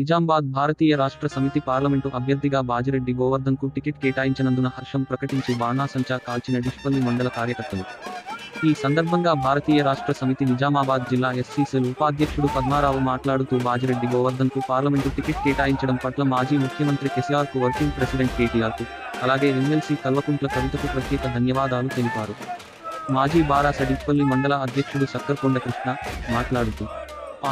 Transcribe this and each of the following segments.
నిజామాబాద్ భారతీయ రాష్ట్ర సమితి పార్లమెంటు అభ్యర్థిగా బాజిరెడ్డి గోవర్ధన్కు టికెట్ కేటాయించినందున హర్షం ప్రకటించి బాణాసంచా కాల్చిన డిష్పల్లి మండల కార్యకర్తలు. ఈ సందర్భంగా భారతీయ రాష్ట్ర సమితి నిజామాబాద్ జిల్లా ఎస్సీ సెల్ ఉపాధ్యక్షుడు పద్మారావు మాట్లాడుతూ బాజిరెడ్డి గోవర్ధన్కు పార్లమెంటు టికెట్ కేటాయించడం పట్ల మాజీ ముఖ్యమంత్రి కేసీఆర్కు వర్కింగ్ ప్రెసిడెంట్ కేటీఆర్కు అలాగే ఎమ్మెల్సీ కల్వకుంట్ల కవితకు ప్రత్యేక ధన్యవాదాలు తెలిపారు. మాజీ బారాస డిప్పల్లి మండల అధ్యక్షుడు సక్కర్కొండ కృష్ణ మాట్లాడుతూ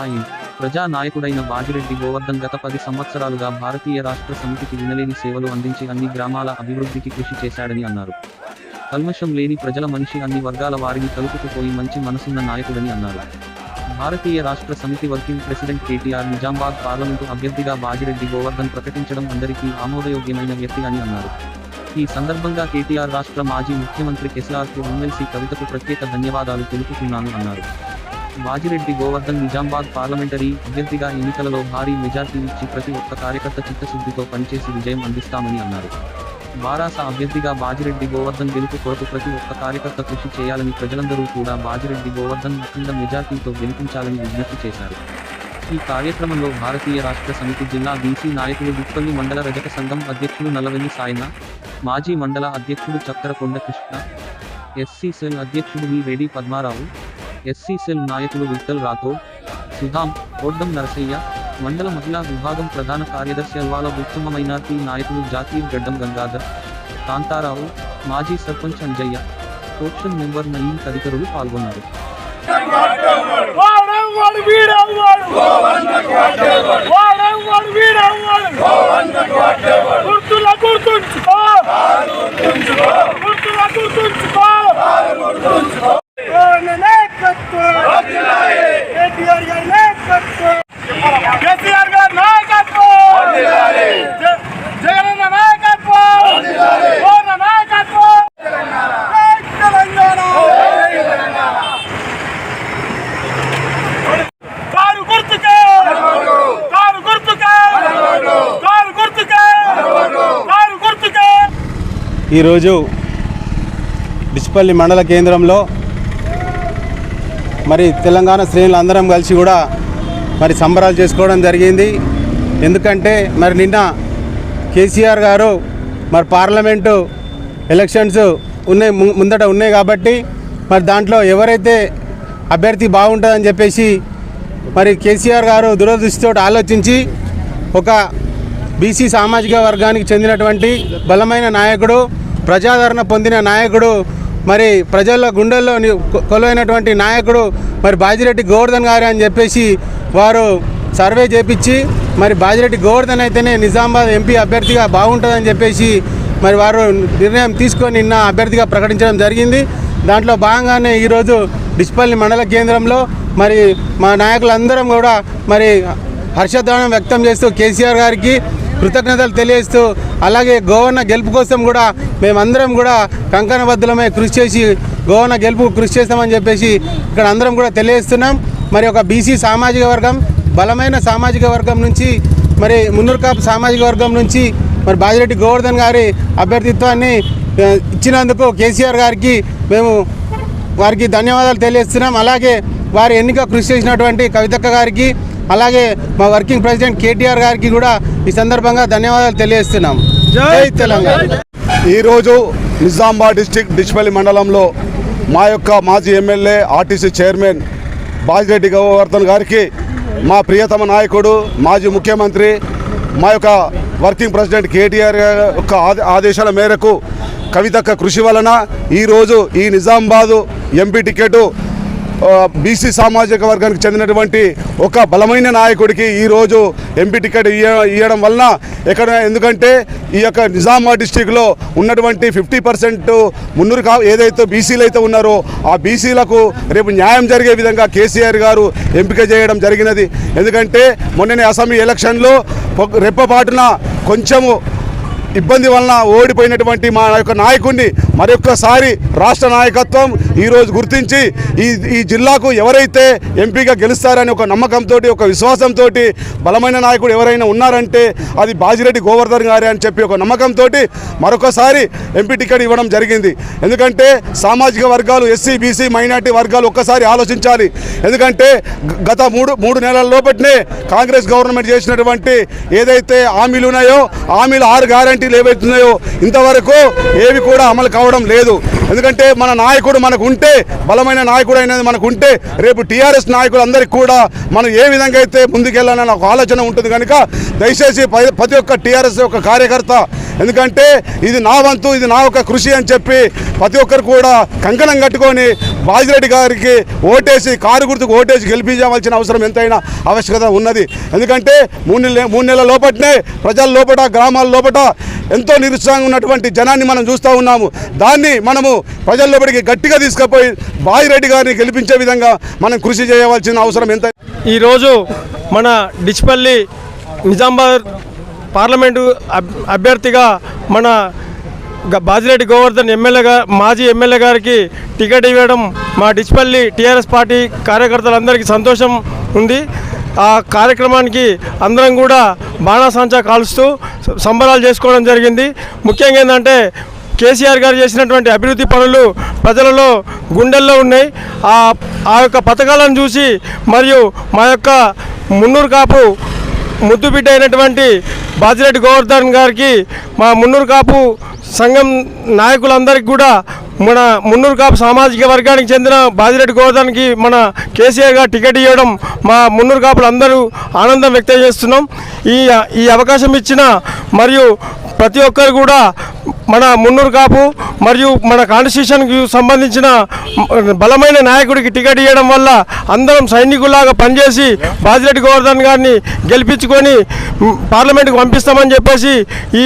ఆయన ప్రజా నాయకుడైన బాజిరెడ్డి గోవర్ధన్ గత పది సంవత్సరాలుగా భారతీయ రాష్ట్ర సమితికి వినలేని సేవలు అందించి అన్ని గ్రామాల అభివృద్ధికి కృషి చేశాడని అన్నారు. కల్మషం లేని ప్రజల మనిషి అన్ని వర్గాల వారిని కలుపుకుపోయి మంచి మనసున్న నాయకుడని అన్నారు. Bharatiya Rashtra Samithi working president KTR Nizamabad parliament అభ్యర్థిగా బాజిరెడ్డి గోవర్ధన్ ప్రకటించడం అందరికీ ఆమోదయోగ్యమైన వ్యక్తి అని అన్నారు. ఈ సందర్భంగా కేటీఆర్ రాష్ట్ర మాజీ ముఖ్యమంత్రి కేసీఆర్కు ఎమ్మెల్సీ కవితకు ప్రత్యేక ధన్యవాదాలు తెలుపుతున్నాను అన్నారు. బాజిరెడ్డి గోవర్ధన్ నిజామాబాద్ పార్లమెంటరీ అభ్యర్థిగా ఎన్నికలలో భారీ మెజార్టీ ఇచ్చి ప్రతి ఒక్క కార్యకర్త చిత్తశుద్ధితో పనిచేసి విజయం అందిస్తామని అన్నారు. బారాస అభ్యర్థిగా బాజిరెడ్డి గోవర్ధన్ గెలుపు కొరకు ప్రతి ఒక్క కార్యకర్త కృషి చేయాలని ప్రజలందరూ కూడా బాజిరెడ్డి గోవర్ధన్ అఖండ మెజార్టీతో గెలిపించాలని విజ్ఞప్తి చేశారు. ఈ కార్యక్రమంలో భారతీయ రాష్ట్ర సమితి జిల్లా బీసీ నాయకులు విప్పల్లి మండల రజక సంఘం అధ్యక్షులు నల్లవెల్లి సాయన మాజీ మండల అధ్యక్షుడు చక్కరకొండ కృష్ణ ఎస్సీ సెల్ అధ్యక్షుడు V Reddy Padmarao SC cell నాయకులు విఠల్ రాథోడ్ సుధాం కోడ్డం నరసయ్య మండల మహిళా విభాగం ప్రధాన కార్యదర్శి అల్వాల ఉత్తమ మైనార్టీ నాయకులు జాకీర్ గడ్డం గంగాధర్ కాంతారావు మాజీ సర్పంచ్ అంజయ్య కోక్షన్ మెంబర్ నయీం తదితరులు పాల్గొన్నారు. వాడు వీడేవాడు వాడేవాడు వీడేవాడు గుర్తుల గుర్తుంచుకో గుర్తుల గుర్తుంచుకో ఓ నాయకత్వం కేటీఆర్ గారి నాయకత్వం కేసీఆర్ గారి నాయకత్వం జ- జగనన్న నాయకత్వం ఓ నాయకత్వం జై తెలంగాణ కారు గుర్తుకే కారు గుర్తుకే కారు గుర్తుకే కారు గుర్తుకే ఈరోజు డిచ్పల్లి మండల కేంద్రంలో మరి తెలంగాణ శ్రేణులు అందరం కలిసి కూడా మరి సంబరాలు చేసుకోవడం జరిగింది. ఎందుకంటే మరి నిన్న కేసీఆర్ గారు మరి పార్లమెంటు ఎలక్షన్స్ ఉన్నాయి ము- ముందట ఉన్నాయి కాబట్టి మరి దాంట్లో ఎవరైతే అభ్యర్థి బాగుంటుందని చెప్పేసి మరి కేసీఆర్ గారు దురదృష్టితో ఆలోచించి ఒక బీసీ సామాజిక వర్గానికి చెందినటువంటి బలమైన నాయకుడు ప్రజాదరణ పొందిన నాయకుడు మరి ప్రజల గుండెల్లో కొలువైనటువంటి నాయకుడు మరి బాజిరెడ్డి గోవర్ధన్ గారు అని చెప్పేసి వారు సర్వే చేపించి మరి బాజిరెడ్డి గోవర్ధన్ అయితేనే నిజామాబాద్ ఎంపీ అభ్యర్థిగా బాగుంటుందని చెప్పేసి మరి వారు నిర్ణయం తీసుకొని నిన్న అభ్యర్థిగా ప్రకటించడం జరిగింది. దాంట్లో భాగంగానే ఈరోజు డిస్పల్లి మండల కేంద్రంలో మరి మా నాయకులందరం కూడా మరి హర్షధ్వానం వ్యక్తం చేస్తూ కేసీఆర్ గారికి కృతజ్ఞతలు తెలియజేస్తూ అలాగే గోవన్న గెలుపు కోసం కూడా మేమందరం కూడా కంకణబద్ధులమై కృషి చేసి గోవన్న గెలుపు కృషి చేస్తామని చెప్పేసి ఇక్కడ అందరం కూడా తెలియజేస్తున్నాం. మరి ఒక బీసీ సామాజిక వర్గం బలమైన సామాజిక వర్గం నుంచి మరి మున్నూరుకాపు సామాజిక వర్గం నుంచి మరి బాజిరెడ్డి గోవర్ధన్ గారి అభ్యర్థిత్వాన్ని ఇచ్చినందుకు కేసీఆర్ గారికి మేము వారికి ధన్యవాదాలు తెలియజేస్తున్నాం. అలాగే వారి ఎన్నిక కృషి చేసినటువంటి కవితక్క గారికి అలాగే మా వర్కింగ్ ప్రెసిడెంట్ కేటీఆర్ గారికి కూడా ఈ సందర్భంగా ధన్యవాదాలు తెలియజేస్తున్నాం. జై తెలంగాణ. ఈరోజు నిజామాబాద్ డిస్టిక్ డిచ్పల్లి మండలంలో మా యొక్క మాజీ MLA RTC chairman Bajireddy Govardhan గారికి మా ప్రియతమ నాయకుడు మాజీ ముఖ్యమంత్రి మా యొక్క వర్కింగ్ ప్రెసిడెంట్ కేటీఆర్ యొక్క ఆదే- ఆదేశాల మేరకు కవితక్క కృషి వలన ఈరోజు ఈ నిజామాబాదు ఎంపీ టికెట్ బీసీ సామాజిక వర్గానికి చెందినటువంటి ఒక బలమైన నాయకుడికి ఈరోజు ఎంపీ టికెట్ ఇయ్య ఇవ్వడం వలన ఎక్కడ ఎందుకంటే ఈ యొక్క నిజామాబాద్ డిస్టిక్లో ఉన్నటువంటి ఫిఫ్టీ పర్సెంట్ మున్నూరు కా ఏదైతే బీసీలు అయితే ఉన్నారో ఆ బీసీలకు రేపు న్యాయం జరిగే విధంగా కేసీఆర్ గారు ఎంపిక చేయడం జరిగినది. ఎందుకంటే మొన్ననే అసెంబ్లీ ఎలక్షన్లో రెప్పపాటున కొంచెము ఇబ్బంది వలన ఓడిపోయినటువంటి మా యొక్క నాయకుడిని మరొకసారి రాష్ట్ర నాయకత్వం ఈరోజు గుర్తించి ఈ ఈ జిల్లాకు ఎవరైతే ఎంపీగా గెలుస్తారని ఒక నమ్మకంతో ఒక విశ్వాసంతో బలమైన నాయకుడు ఎవరైనా ఉన్నారంటే అది బాజిరెడ్డి గోవర్ధన్ గారే అని చెప్పి ఒక నమ్మకంతో మరొకసారి ఎంపీ టికెట్ ఇవ్వడం జరిగింది. ఎందుకంటే సామాజిక వర్గాలు ఎస్సీ బీసీ మైనార్టీ వర్గాలు ఒక్కసారి ఆలోచించాలి. ఎందుకంటే గత మూడు మూడు నెలల లోపటినే కాంగ్రెస్ గవర్నమెంట్ చేసినటువంటి ఏదైతే హామీలు ఉన్నాయో హామీలు ఆరు గ్యారంటీలు ఏవైతున్నాయో ఇంతవరకు ఏవి కూడా అమలు కావడం లేదు. ఎందుకంటే మన నాయకుడు మనకు ఉంటే బలమైన నాయకుడు అనేది మనకు ఉంటే రేపు టీఆర్ఎస్ నాయకులు అందరికీ కూడా మనం ఏ విధంగా అయితే ముందుకెళ్ళాలని ఒక ఆలోచన ఉంటుంది కనుక దయచేసి ప్రతి ఒక్క టీఆర్ఎస్ యొక్క కార్యకర్త ఎందుకంటే ఇది నా వంతు ఇది నా యొక్క కృషి అని చెప్పి ప్రతి ఒక్కరు కూడా కంకణం కట్టుకొని బాజిరెడ్డి గారికి ఓటేసి కారు గుర్తుకు ఓటేసి గెలిపించవలసిన అవసరం ఎంతైనా ఆవశ్యకత ఉన్నది. ఎందుకంటే మూడు నెల మూడు నెలల లోపట్నే ప్రజల లోపట గ్రామాల లోపట ఎంతో నిరుత్సాహంగా ఉన్నటువంటి జనాన్ని మనం చూస్తూ ఉన్నాము. దాన్ని మనము ప్రజల లోపలికి గట్టిగా తీసుకుపోయి బాజిరెడ్డి గారిని గెలిపించే విధంగా మనం కృషి చేయవలసిన అవసరం ఎంత ఈరోజు మన డిచ్పల్లి నిజామాబాద్ పార్లమెంటు అబ్- అభ్యర్థిగా మన బాజిరెడ్డి గోవర్ధన్ ఎమ్మెల్యేగా మాజీ ఎమ్మెల్యే గారికి టికెట్ ఇవ్వడం మా డిచ్పల్లి టీఆర్ఎస్ పార్టీ కార్యకర్తలందరికీ సంతోషం ఉంది. ఆ కార్యక్రమానికి అందరం కూడా బాణాసంచా కాలుస్తూ సంబరాలు చేసుకోవడం జరిగింది. ముఖ్యంగా ఏంటంటే కేసీఆర్ గారు చేసినటువంటి అభివృద్ధి పనులు ప్రజలలో గుండెల్లో ఉన్నాయి. ఆ ఆ యొక్క పథకాలను చూసి మరియు మా యొక్క మున్నూరు కాపు ముద్దుబిడ్డ అయినటువంటి బాజిరెడ్డి గోవర్ధన్ గారికి మా మున్నూరు కాపు సంఘం నాయకులందరికీ కూడా మన మున్నూరు కాపు సామాజిక వర్గానికి చెందిన బాజిరెడ్డి గోవర్ధన్కి మన కేసీఆర్ గారు టికెట్ ఇవ్వడం మా మున్నూరు కాపులు అందరూ ఆనందం వ్యక్తం చేస్తున్నాం. ఈ ఈ అవకాశం ఇచ్చిన మరియు ప్రతి ఒక్కరు కూడా మన మున్నూరు కాపు మరియు మన కాన్స్టిట్యూషన్కి సంబంధించిన బలమైన నాయకుడికి టికెట్ ఇవ్వడం వల్ల అందరం సైనికులాగా పనిచేసి బాజిరెడ్డి గోవర్ధన్ గారిని గెలిపించుకొని పార్లమెంట్కి పంపిస్తామని చెప్పేసి ఈ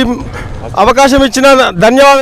అవకాశం ఇచ్చిన ధన్యవాదాలు